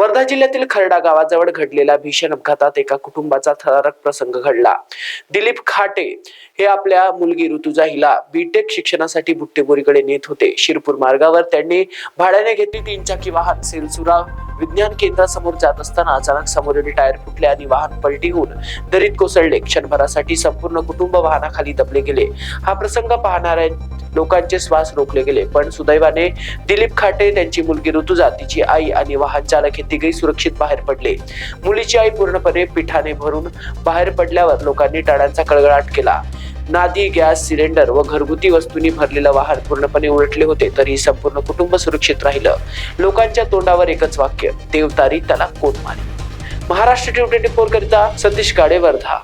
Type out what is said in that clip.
वर्धा जिल्ह्यातील खरडा गावाजवळ घडलेल्या भीषण अपघातात एका कुटुंबाचा थरारक प्रसंग घडला. दिलीप खाटे हे आपल्या मुलगी ऋतुजा हिला बीटेक शिक्षणासाठी बुट्टेबोरीकडे नेत होते. शिरपूर मार्गावर त्यांनी भाड्याने घेतली तीन चाकी वाहन. सेलसुरा विज्ञान केंद्रासमोर जात असताना अचानक समोरील टायर फुटले आणि वाहन पलटी होऊन दरीत कोसळले. क्षणभरासाठी संपूर्ण कुटुंब वाहनाखाली दबले गेले. हा प्रसंग पाहणाऱ्या लोकांचे श्वास रोखले गेले. पण सुदैवाने दिलीप खाटे त्यांची मुलगी ऋतुजा तिची आई आणि वाहन चालक हे तिघे सुरक्षित बाहेर पडले. मुलीची आई पूर्णपणे पिठाने भरून बाहेर पडल्यावर लोकांनी टाळ्यांचा कळगळाट केला. नादी गॅस सिलेंडर व घरगुती वस्तूंनी भरलेलं वाहन पूर्णपणे उलटले होते तरी संपूर्ण कुटुंब सुरक्षित राहिलं. लोकांच्या तोंडावर एकच वाक्य देवतारी त्याला कोण मारे महाराष्ट्र ट्वेंटी फोर करिता सतीश काडे वर्धा